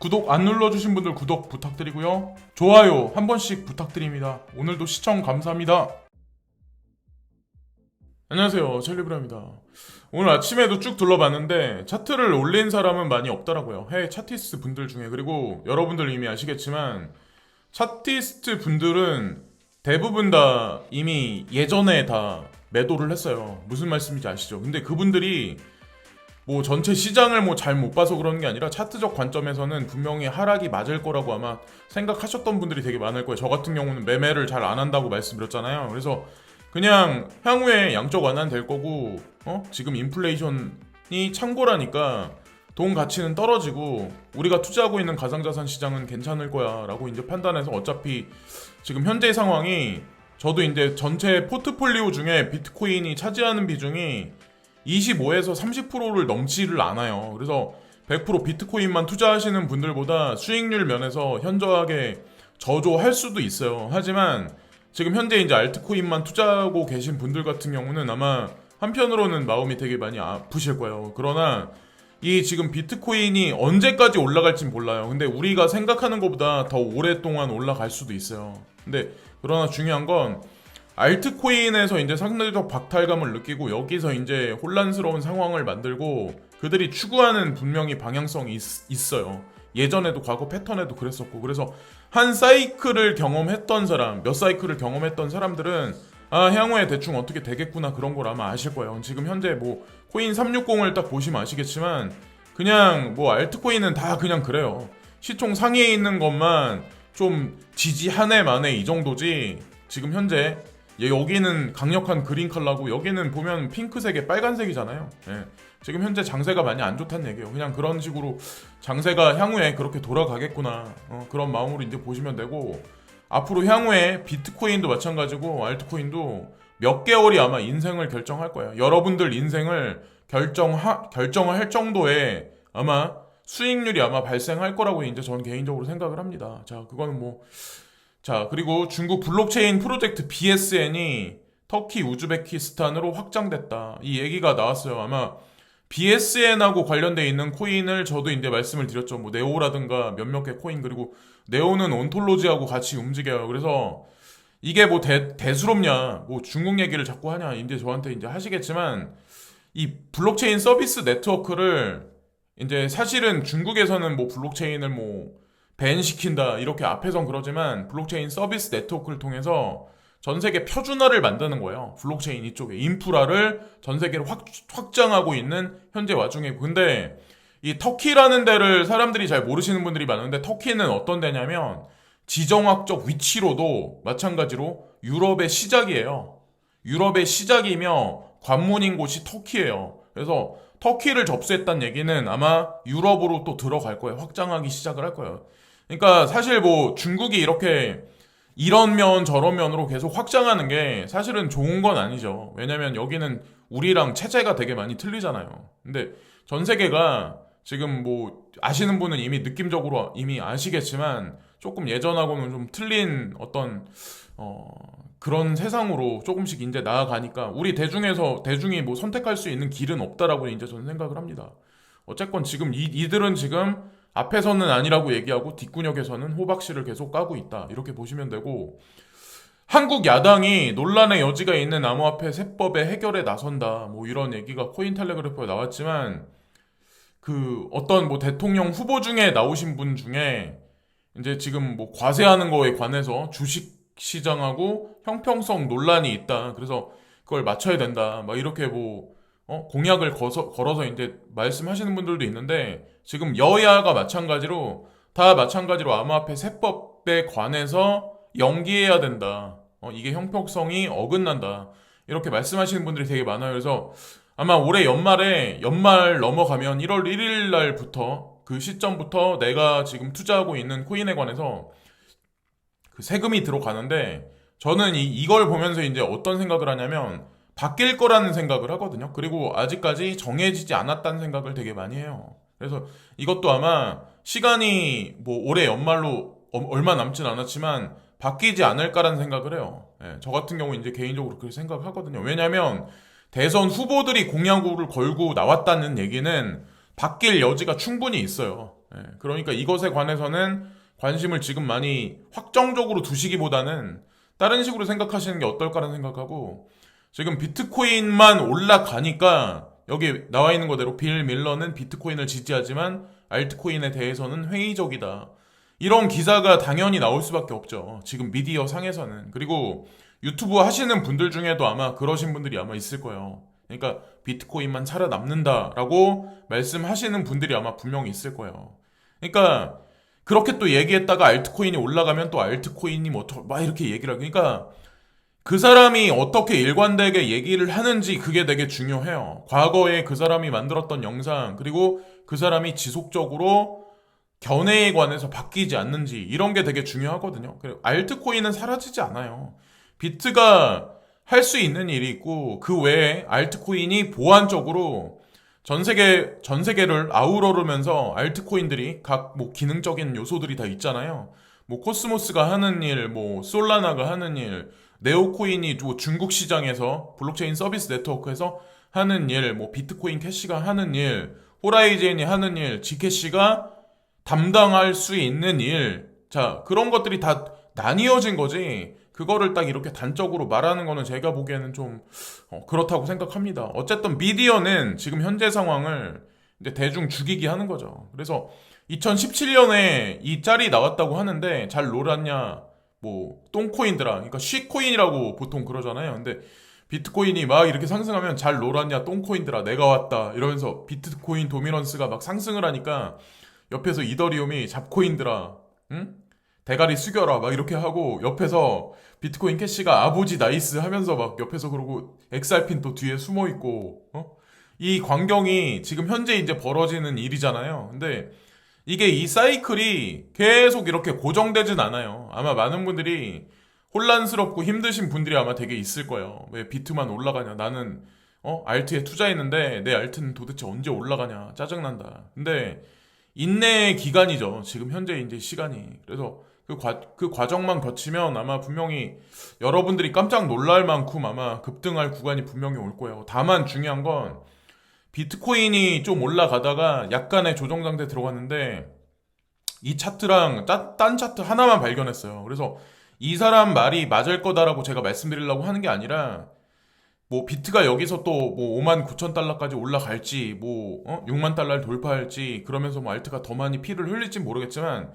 구독 안 눌러주신 분들 구독 부탁드리고요. 좋아요 한 번씩 부탁드립니다. 오늘도 시청 감사합니다. 안녕하세요. 첼리브라입니다. 오늘 아침에도 쭉 둘러봤는데 차트를 올린 사람은 많이 없더라고요. 해외 차티스트 분들 중에 그리고 여러분들 이미 아시겠지만 차티스트 분들은 대부분 다 이미 예전에 다 매도를 했어요. 무슨 말씀인지 아시죠? 근데 그분들이 뭐 전체 시장을 뭐 잘 못 봐서 그러는 게 아니라 차트적 관점에서는 분명히 하락이 맞을 거라고 아마 생각하셨던 분들이 되게 많을 거예요. 저 같은 경우는 매매를 잘 안 한다고 말씀드렸잖아요. 그래서 그냥 향후에 양적 완화는 될 거고 어? 지금 인플레이션이 창고라니까 돈 가치는 떨어지고 우리가 투자하고 있는 가상자산 시장은 괜찮을 거야라고 이제 판단해서 어차피 지금 현재 상황이 저도 이제 전체 포트폴리오 중에 비트코인이 차지하는 비중이 25에서 30%를 넘지를 않아요. 그래서 100% 비트코인만 투자하시는 분들보다 수익률 면에서 현저하게 저조할 수도 있어요. 하지만 지금 현재 이제 알트코인만 투자하고 계신 분들 같은 경우는 아마 한편으로는 마음이 되게 많이 아프실 거예요. 그러나 이 지금 비트코인이 언제까지 올라갈진 몰라요. 근데 우리가 생각하는 것보다 더 오랫동안 올라갈 수도 있어요. 근데 그러나 중요한 건 알트코인에서 이제 상대적 박탈감을 느끼고 여기서 이제 혼란스러운 상황을 만들고 그들이 추구하는 분명히 방향성이 있, 어요 예전에도 과거 패턴에도 그랬었고 그래서 한 사이클을 경험했던 사람, 몇 사이클을 경험했던 사람들은 아 향후에 대충 어떻게 되겠구나 그런 걸 아마 아실 거예요. 지금 현재 뭐 코인 360을 딱 보시면 아시겠지만 그냥 뭐 알트코인은 다 그냥 그래요. 시총 상위에 있는 것만 좀 지지 한 해 만에 이 정도지 지금 현재 얘 여기는 강력한 그린 컬러고 여기는 보면 핑크색에 빨간색이잖아요. 예. 지금 현재 장세가 많이 안 좋다는 얘기예요. 그냥 그런 식으로 장세가 향후에 그렇게 돌아가겠구나 어, 그런 마음으로 이제 보시면 되고 앞으로 향후에 비트코인도 마찬가지고 알트코인도 몇 개월이 아마 인생을 결정할 거예요. 여러분들 인생을 결정하 결정을 할 정도의 아마 수익률이 아마 발생할 거라고 이제 저는 개인적으로 생각을 합니다. 자, 그거는 뭐 자, 그리고 중국 블록체인 프로젝트 BSN이 터키 우즈베키스탄으로 확장됐다. 이 얘기가 나왔어요. 아마 BSN하고 관련돼 있는 코인을 저도 이제 말씀을 드렸죠. 뭐 네오라든가 몇몇 개 코인 그리고 네오는 온톨로지하고 같이 움직여요. 그래서 이게 뭐 대, 대수롭냐, 뭐 중국 얘기를 자꾸 하냐, 이제 저한테 이제 하시겠지만 이 블록체인 서비스 네트워크를 이제 사실은 중국에서는 뭐 블록체인을 뭐 밴 시킨다 이렇게 앞에선 그러지만 블록체인 서비스 네트워크를 통해서 전 세계 표준화를 만드는 거예요. 블록체인 이쪽에 인프라를 전 세계로 확, 확장하고 있는 현재 와중에 근데 이 터키라는 데를 사람들이 잘 모르시는 분들이 많은데 터키는 어떤 데냐면 지정학적 위치로도 마찬가지로 유럽의 시작이에요. 유럽의 시작이며 관문인 곳이 터키예요. 그래서 터키를 접수했다는 얘기는 아마 유럽으로 또 들어갈 거예요. 확장하기 시작을 할 거예요. 그러니까 사실 뭐 중국이 이렇게 이런 면 저런 면으로 계속 확장하는 게 사실은 좋은 건 아니죠. 왜냐면 여기는 우리랑 체제가 되게 많이 틀리잖아요. 근데 전 세계가 지금 뭐 아시는 분은 이미 느낌적으로 이미 아시겠지만 조금 예전하고는 좀 틀린 어떤 어 그런 세상으로 조금씩 이제 나아가니까 우리 대중에서 대중이 뭐 선택할 수 있는 길은 없다라고 이제 저는 생각을 합니다. 어쨌건 지금 이, 이들은 지금 앞에서는 아니라고 얘기하고 뒷구녕에서는 호박 씨를 계속 까고 있다. 이렇게 보시면 되고 한국 야당이 논란의 여지가 있는 암호화폐 세법의 해결에 나선다. 뭐 이런 얘기가 코인텔레그래프에 나왔지만 그 어떤 뭐 대통령 후보 중에 나오신 분 중에 이제 지금 뭐 과세하는 거에 관해서 주식 시장하고 형평성 논란이 있다. 그래서 그걸 맞춰야 된다. 막 이렇게 뭐 어? 공약을 거서, 걸어서 이제 말씀하시는 분들도 있는데 지금 여야가 마찬가지로 다 마찬가지로 암호화폐 세법에 관해서 연기해야 된다. 어, 이게 형평성이 어긋난다. 이렇게 말씀하시는 분들이 되게 많아요. 그래서 아마 올해 연말에 연말 넘어가면 1월 1일 날부터 그 시점부터 내가 지금 투자하고 있는 코인에 관해서 그 세금이 들어가는데 저는 이, 이걸 보면서 이제 어떤 생각을 하냐면 바뀔 거라는 생각을 하거든요. 그리고 아직까지 정해지지 않았다는 생각을 되게 많이 해요. 그래서 이것도 아마 시간이 뭐 올해 연말로 어- 얼마 남진 않았지만 바뀌지 않을까라는 생각을 해요. 예, 저 같은 경우 이제 개인적으로 그렇게 생각을 하거든요. 왜냐하면 대선 후보들이 공약을 걸고 나왔다는 얘기는 바뀔 여지가 충분히 있어요. 예, 그러니까 이것에 관해서는 관심을 지금 많이 확정적으로 두시기보다는 다른 식으로 생각하시는 게 어떨까라는 생각하고 지금 비트코인만 올라가니까 여기 나와 있는 거대로 빌 밀러는 비트코인을 지지하지만 알트코인에 대해서는 회의적이다. 이런 기사가 당연히 나올 수밖에 없죠. 지금 미디어 상에서는. 그리고 유튜브 하시는 분들 중에도 아마 그러신 분들이 아마 있을 거예요. 그러니까 비트코인만 살아남는다라고 말씀하시는 분들이 아마 분명히 있을 거예요. 그러니까 그렇게 또 얘기했다가 알트코인이 올라가면 또 알트코인이 뭐 막 이렇게 얘기를 하고 그러니까 그 사람이 어떻게 일관되게 얘기를 하는지 그게 되게 중요해요. 과거에 그 사람이 만들었던 영상 그리고 그 사람이 지속적으로 견해에 관해서 바뀌지 않는지 이런 게 되게 중요하거든요. 그리고 알트코인은 사라지지 않아요. 비트가 할 수 있는 일이 있고 그 외에 알트코인이 보완적으로 전 세계 전 세계를 아우러르면서 알트코인들이 각 뭐 기능적인 요소들이 다 있잖아요. 뭐 코스모스가 하는 일, 뭐 솔라나가 하는 일, 네오코인이 또 중국 시장에서 블록체인 서비스 네트워크에서 하는 일, 뭐 비트코인 캐시가 하는 일, 호라이젠이 하는 일, 지캐시가 담당할 수 있는 일. 자, 그런 것들이 다 나뉘어진 거지. 그거를 딱 이렇게 단적으로 말하는 거는 제가 보기에는 좀 어, 그렇다고 생각합니다. 어쨌든 미디어는 지금 현재 상황을 이제 대중 죽이기 하는 거죠. 그래서 2017년에 이 짤이 나왔다고 하는데 잘 놀았냐? 뭐 똥코인들아. 그러니까 쉬코인이라고 보통 그러잖아요. 근데 비트코인이 막 이렇게 상승하면 잘 놀았냐? 똥코인들아. 내가 왔다. 이러면서 비트코인 도미넌스가 막 상승을 하니까 옆에서 이더리움이 잡코인들아. 응? 대가리 숙여라 막 이렇게 하고 옆에서 비트코인 캐시가 아버지 나이스 하면서 막 옆에서 그러고 엑살핀 또 뒤에 숨어 있고 어? 이 광경이 지금 현재 이제 벌어지는 일이잖아요. 근데 이게 이 사이클이 계속 이렇게 고정되진 않아요. 아마 많은 분들이 혼란스럽고 힘드신 분들이 아마 되게 있을 거예요. 왜 비트만 올라가냐? 나는 어 알트에 투자했는데 내 알트는 도대체 언제 올라가냐? 짜증난다. 근데 인내의 기간이죠. 지금 현재 이제 시간이. 그래서 그, 과, 그 과정만 거치면 아마 분명히 여러분들이 깜짝 놀랄 만큼 아마 급등할 구간이 분명히 올 거예요. 다만 중요한 건 비트코인이 좀 올라가다가 약간의 조정 상태 들어갔는데 이 차트랑 딴, 딴 차트 하나만 발견했어요. 그래서 이 사람 말이 맞을 거다라고 제가 말씀드리려고 하는 게 아니라 뭐 비트가 여기서 또 뭐 5만 9천 달러까지 올라갈지 뭐 어? 6만 달러를 돌파할지 그러면서 뭐 알트가 더 많이 피를 흘릴지 모르겠지만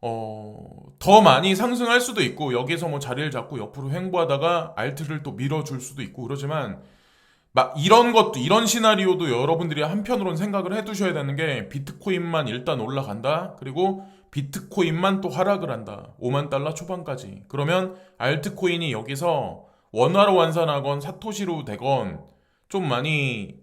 어, 더 많이 상승할 수도 있고 여기서 뭐 자리를 잡고 옆으로 횡보하다가 알트를 또 밀어줄 수도 있고 그러지만 막 이런 것도 이런 시나리오도 여러분들이 한편으로는 생각을 해두셔야 되는 게 비트코인만 일단 올라간다 그리고 비트코인만 또 하락을 한다 5만 달러 초반까지 그러면 알트코인이 여기서 원화로 환산하건 사토시로 되건 좀 많이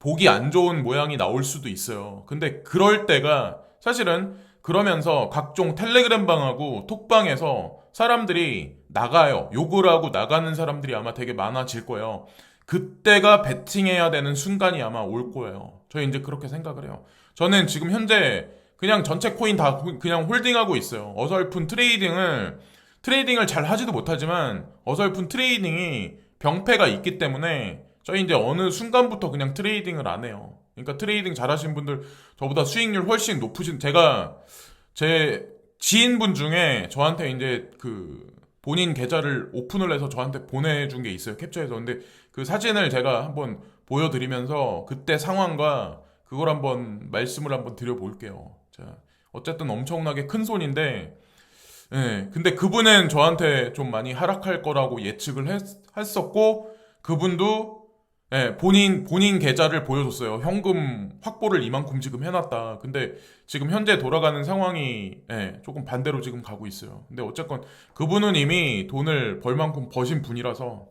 보기 안 좋은 모양이 나올 수도 있어요 근데 그럴 때가 사실은 그러면서 각종 텔레그램 방하고 톡방에서 사람들이 나가요. 욕을 하고 나가는 사람들이 아마 되게 많아질 거예요. 그때가 베팅해야 되는 순간이 아마 올 거예요. 저희 이제 그렇게 생각을 해요. 저는 지금 현재 그냥 전체 코인 다 그냥 홀딩하고 있어요. 어설픈 트레이딩을 트레이딩을 잘 하지도 못하지만 어설픈 트레이딩이 병폐가 있기 때문에 저희 이제 어느 순간부터 그냥 트레이딩을 안 해요. 그러니까 트레이딩 잘하시는 분들 저보다 수익률 훨씬 높으신 제가 제 지인분 중에 저한테 이제 그 본인 계좌를 오픈을 해서 저한테 보내준 게 있어요 캡처해서 근데 그 사진을 제가 한번 보여드리면서 그때 상황과 그걸 한번 말씀을 한번 드려볼게요. 자 어쨌든 엄청나게 큰 손인데 예, 근데 그분은 저한테 좀 많이 하락할 거라고 예측을 했, 했었고 그분도 예, 본인 본인 계좌를 보여줬어요. 현금 확보를 이만큼 지금 해놨다. 근데 지금 현재 돌아가는 상황이 예, 조금 반대로 지금 가고 있어요. 근데 어쨌건 그분은 이미 돈을 벌 만큼 버신 분이라서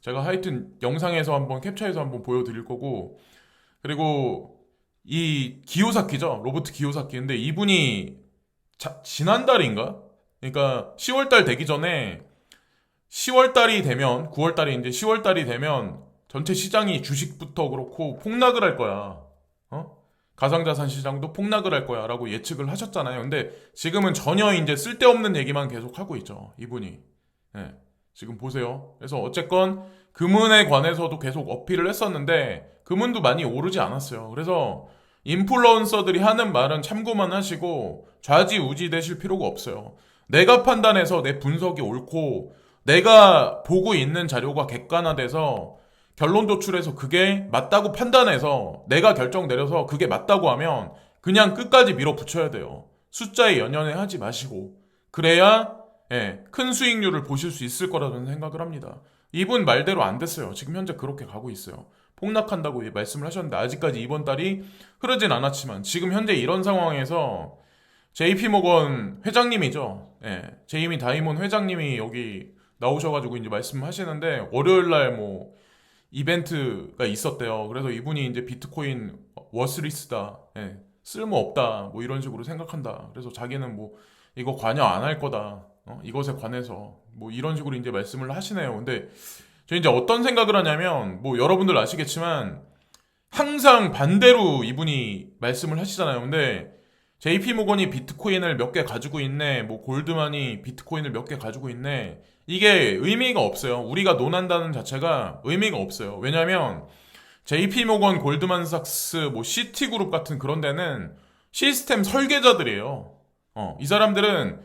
제가 하여튼 영상에서 한번 캡처해서 한번 보여드릴 거고 그리고 이 기요사키죠 로버트 기요사키 근데 이분이 자, 지난달인가 그러니까 10월달 되기 전에 10월달이 되면 9월달이 이제 10월달이 되면 전체 시장이 주식부터 그렇고 폭락을 할 거야. 어? 가상자산 시장도 폭락을 할 거야. 라고 예측을 하셨잖아요. 근데 지금은 전혀 이제 쓸데없는 얘기만 계속 하고 있죠. 이분이. 네. 지금 보세요. 그래서 어쨌건 금은에 관해서도 계속 어필을 했었는데 금은도 많이 오르지 않았어요. 그래서 인플루언서들이 하는 말은 참고만 하시고 좌지우지 되실 필요가 없어요. 내가 판단해서 내 분석이 옳고 내가 보고 있는 자료가 객관화돼서 결론 도출해서 그게 맞다고 판단해서 내가 결정 내려서 그게 맞다고 하면 그냥 끝까지 밀어붙여야 돼요. 숫자에 연연해 하지 마시고 그래야 예, 큰 수익률을 보실 수 있을 거라는 생각을 합니다. 이분 말대로 안 됐어요. 지금 현재 그렇게 가고 있어요. 폭락한다고 예, 말씀을 하셨는데 아직까지 이번 달이 흐르진 않았지만 지금 현재 이런 상황에서 JP 모건 회장님이죠. 예, 제이미 다이몬 회장님이 여기 나오셔가지고 이제 말씀하시는데 월요일 날 뭐 이벤트가 있었대요. 그래서 이분이 이제 비트코인 워스리스다, 예, 쓸모 없다, 뭐 이런 식으로 생각한다. 그래서 자기는 뭐 이거 관여 안 할 거다, 어? 이것에 관해서 뭐 이런 식으로 이제 말씀을 하시네요. 근데 저 이제 어떤 생각을 하냐면 뭐 여러분들 아시겠지만 항상 반대로 이분이 말씀을 하시잖아요. 근데 JP 모건이 비트코인을 몇 개 가지고 있네, 뭐 골드만이 비트코인을 몇 개 가지고 있네. 이게 의미가 없어요. 우리가 논한다는 자체가 의미가 없어요. 왜냐면 JP 모건, 골드만삭스, 뭐 시티그룹 같은 그런 데는 시스템 설계자들이에요. 어, 이 사람들은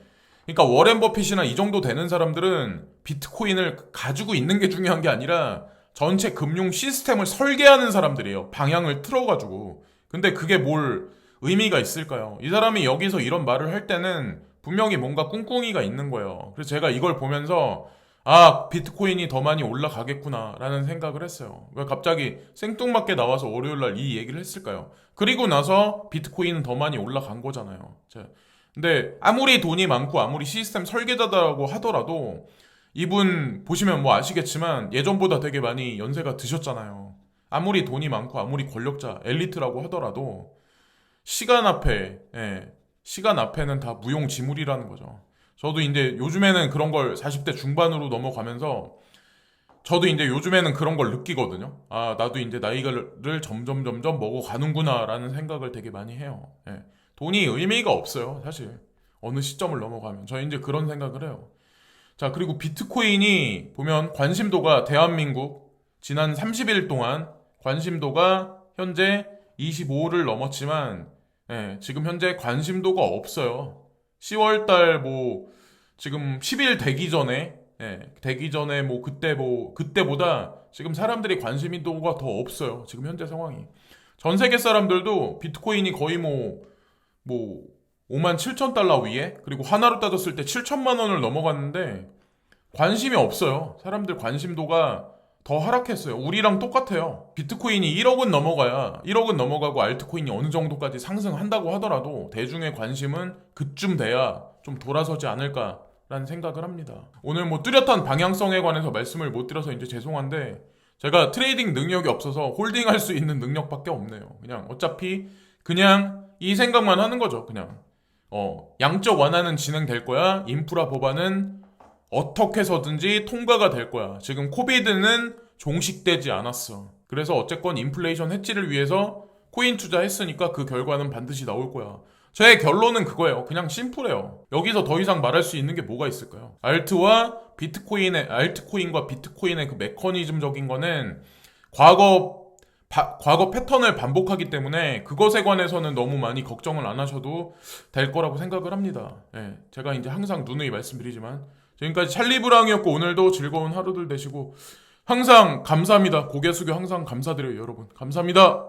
그러니까 워렌 버핏이나 이 정도 되는 사람들은 비트코인을 가지고 있는 게 중요한 게 아니라 전체 금융 시스템을 설계하는 사람들이에요. 방향을 틀어가지고. 근데 그게 뭘 의미가 있을까요? 이 사람이 여기서 이런 말을 할 때는 분명히 뭔가 꿍꿍이가 있는 거예요. 그래서 제가 이걸 보면서 아, 비트코인이 더 많이 올라가겠구나 라는 생각을 했어요. 왜 갑자기 생뚱맞게 나와서 월요일 날 이 얘기를 했을까요? 그리고 나서 비트코인은 더 많이 올라간 거잖아요. 자, 근데 아무리 돈이 많고 아무리 시스템 설계자다라고 하더라도 이분 보시면 뭐 아시겠지만 예전보다 되게 많이 연세가 드셨잖아요. 아무리 돈이 많고 아무리 권력자, 엘리트라고 하더라도 시간 앞에, 예, 시간 앞에는 다 무용지물이라는 거죠. 저도 이제 요즘에는 그런 걸 40대 중반으로 넘어가면서 저도 이제 요즘에는 그런 걸 느끼거든요. 아, 나도 이제 나이를 점점 점점 먹어가는구나라는 생각을 되게 많이 해요. 예. 돈이 의미가 없어요, 사실. 어느 시점을 넘어가면. 저 이제 그런 생각을 해요. 자, 그리고 비트코인이 보면 관심도가 대한민국 지난 30일 동안 관심도가 현재 25를 넘었지만 예, 지금 현재 관심도가 없어요. 10월 달 뭐 지금 10일 되기 전에 예, 되기 전에 뭐 그때 뭐 그때보다 지금 사람들이 관심도가 더 없어요. 지금 현재 상황이. 전 세계 사람들도 비트코인이 거의 뭐뭐 5만 7천 달러 위에 그리고 하나로 따졌을 때 7천만 원을 넘어갔는데 관심이 없어요. 사람들 관심도가 더 하락했어요. 우리랑 똑같아요. 비트코인이 1억은 넘어가야 1억은 넘어가고 알트코인이 어느 정도까지 상승한다고 하더라도 대중의 관심은 그쯤 돼야 좀 돌아서지 않을까라는 생각을 합니다. 오늘 뭐 뚜렷한 방향성에 관해서 말씀을 못 드려서 이제 죄송한데 제가 트레이딩 능력이 없어서 홀딩할 수 있는 능력밖에 없네요. 그냥 어차피 그냥 이 생각만 하는 거죠. 그냥 어 양적 완화는 진행될 거야. 인프라 법안은 어떻게 해서든지 통과가 될 거야. 지금 코비드는 종식되지 않았어. 그래서 어쨌건 인플레이션 해치를 위해서 코인 투자했으니까 그 결과는 반드시 나올 거야. 저의 결론은 그거예요. 그냥 심플해요. 여기서 더 이상 말할 수 있는 게 뭐가 있을까요? 알트와 비트코인의 알트코인과 비트코인의 그 메커니즘적인 거는 과거 바- 과거 패턴을 반복하기 때문에 그것에 관해서는 너무 많이 걱정을 안 하셔도 될 거라고 생각을 합니다. 예, 제가 이제 항상 누누이 말씀드리지만 지금까지 찰리 브랑이었고 오늘도 즐거운 하루들 되시고 항상 감사합니다. 고개 숙여 항상 감사드려요, 여러분. 감사합니다.